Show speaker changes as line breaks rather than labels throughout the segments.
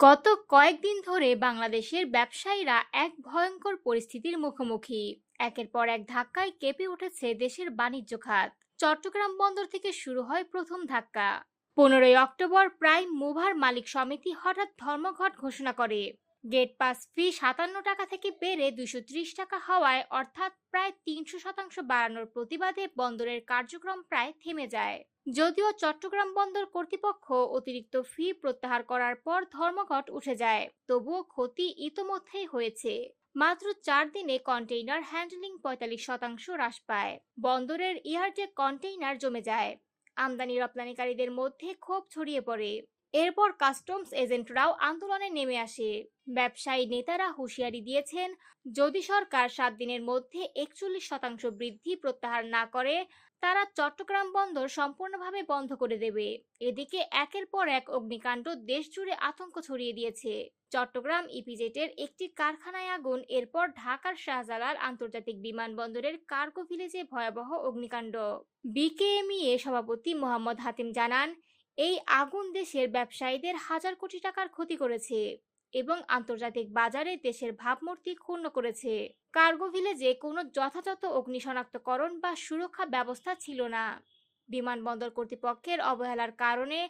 গত কয়েকদিন ধরে বাংলাদেশের ব্যবসায়ীরা এক ভয়ঙ্কর পরিস্থিতির মুখোমুখি। একের পর এক ধাক্কায় কেঁপে উঠেছে দেশের বাণিজ্য খাত। চট্টগ্রাম বন্দর থেকে শুরু হয় প্রথম ধাক্কা। পনেরোই অক্টোবর প্রাইম মুভার মালিক সমিতি হঠাৎ ধর্মঘট ঘোষণা করে। গেট পাস ফি সাতান্ন টাকা থেকে বেড়ে দুশো টাকা হওয়ায় অর্থাৎ প্রায় তিনশো শতাংশ বাড়ানোর প্রতিবাদে বন্দরের কার্যক্রম প্রায় থেমে যায়। যদিও চট্টগ্রাম বন্দর কর্তৃপক্ষ অতিরিক্ত ফি প্রত্যাহার করার পর ধর্মঘট উঠে যায়, তবুও ক্ষতি ইতোমধ্যেই হয়েছে। মাত্র চার দিনে কন্টেইনার হ্যান্ডলিং পঁয়তাল্লিশ শতাংশ হ্রাস পায়। বন্দরের ইয়ার্ডে কন্টেইনার জমে যায়, আমদানি রপ্তানিকারীদের মধ্যে ক্ষোভ ছড়িয়ে পড়ে। এরপর কাস্টমস এজেন্টরাও আন্দোলনে নেমে আসে। ব্যবসায়ী নেতারা হুঁশিয়ারি দিয়েছেন, যদি সরকার সাত দিনের মধ্যে একচল্লিশ শতাংশ বৃদ্ধি প্রত্যাহার না করে, তারা চট্টগ্রাম বন্দর সম্পূর্ণভাবে বন্ধ করে দেবে। এদিকে একের পর এক অগ্নিকাণ্ড দেশ জুড়ে আতঙ্ক ছড়িয়ে দিয়েছে। চট্টগ্রাম ইপিজেটের একটি কারখানায় আগুন, এরপর ঢাকার শাহজালাল আন্তর্জাতিক বিমানবন্দরের কার্গো ভিলেজে ভয়াবহ অগ্নিকাণ্ড। বিকেএমইএ সভাপতি মোহাম্মদ হাতিম জানান এই আগুন দেশের ব্যবসায়ীদের হাজার কোটি টাকার ক্ষতি করেছে এবং আন্তর্জাতিক বাজারে দেশের ভাবমূর্তি ক্ষুণ্ণ করেছে। কার্গো ভিলেজে কোনো যথাযথ অগ্নি শনাক্তকরণ বা সুরক্ষা ব্যবস্থা ছিল না। বিমানবন্দর কর্তৃপক্ষের অবহেলার কারণে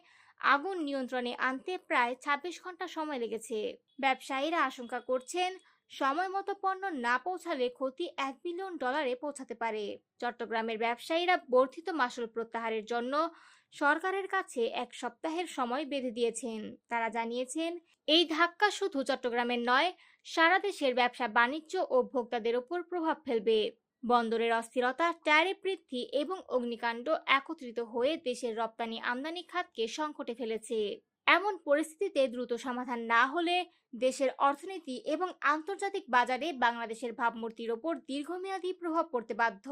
আগুন নিয়ন্ত্রণে আনতে প্রায় ২৬ ঘণ্টা সময় লেগেছে। ব্যবসায়ীরা আশঙ্কা করছেন সময় মতো পণ্য না পৌঁছালে ক্ষতি এক বিলিয়ন ডলারে পৌঁছাতে পারে। চট্টগ্রামের ব্যবসায়ীরা বর্ধিত মাসুল প্রত্যাহারের জন্য সরকারের কাছে এক সপ্তাহের সময় বেঁধে দিয়েছেন। তারা জানিয়েছেন, এই ধাক্কা শুধু চট্টগ্রামের নয়, সারা দেশের ব্যবসা বাণিজ্য ও ভোক্তাদের উপর প্রভাব ফেলবে। বন্দরের অস্থিরতা, ট্যারিফ বৃদ্ধি এবং অগ্নিকাণ্ড একত্রিত হয়ে দেশের রপ্তানি আমদানি খাতকে সংকটে ফেলেছে। এমন পরিস্থিতিতে দ্রুত সমাধান না হলে দেশের অর্থনীতি এবং আন্তর্জাতিক বাজারে বাংলাদেশের ভাবমূর্তির ওপর দীর্ঘমেয়াদী প্রভাব পড়তে বাধ্য।